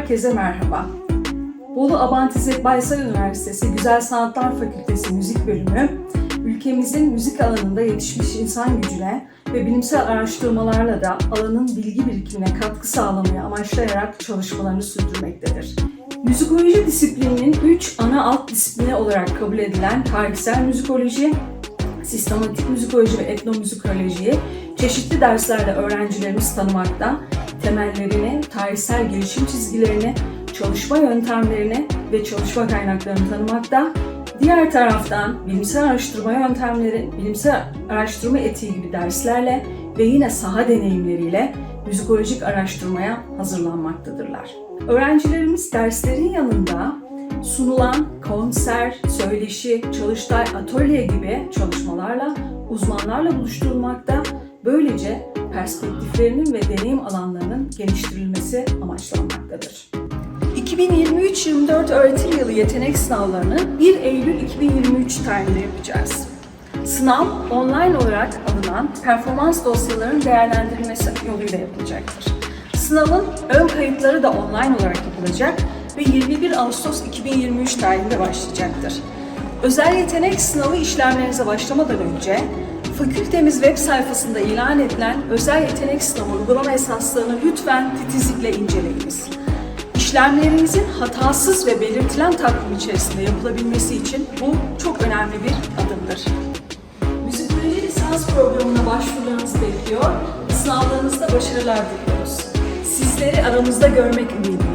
herkese merhaba. Bolu Abant İzzet Baysal Üniversitesi Güzel Sanatlar Fakültesi Müzik Bölümü, ülkemizin müzik alanında yetişmiş insan gücüne ve bilimsel araştırmalarla da alanın bilgi birikimine katkı sağlamayı amaçlayarak çalışmalarını sürdürmektedir. Müzikoloji disiplininin üç ana alt disiplini olarak kabul edilen tarihsel müzikoloji, sistematik müzikoloji ve etnomüzikolojiyi çeşitli derslerde öğrencilerimiz tanımakta, temellerini, tarihsel gelişim çizgilerini, çalışma yöntemlerini ve çalışma kaynaklarını tanımakta, diğer taraftan bilimsel araştırma yöntemleri, bilimsel araştırma etiği gibi derslerle ve yine saha deneyimleriyle müzikolojik araştırmaya hazırlanmaktadırlar. Öğrencilerimiz derslerin yanında sunulan konser, söyleşi, çalıştay, atölye gibi çalışmalarla uzmanlarla buluşturulmakta. Böylece perspektiflerinin ve deneyim alanlarının geliştirilmesi amaçlanmaktadır. 2023-24 öğretim yılı yetenek sınavlarını 1 Eylül 2023 tarihinde yapacağız. Sınav online olarak alınan performans dosyalarının değerlendirilmesi yoluyla yapılacaktır. Sınavın ön kayıtları da online olarak yapılacak ve 21 Ağustos 2023 tarihinde başlayacaktır. Özel yetenek sınavı işlemlerinize başlamadan önce fakültemiz web sayfasında ilan edilen özel yetenek sınavı uygulama esaslarını lütfen titizlikle inceleyiniz. İşlemlerimizin hatasız ve belirtilen takvim içerisinde yapılabilmesi için bu çok önemli bir adımdır. Müzikoloji lisans programına başvurularınızı bekliyor. Sınavlarınızda başarılar diliyoruz. Sizleri aramızda görmek ümidiyle.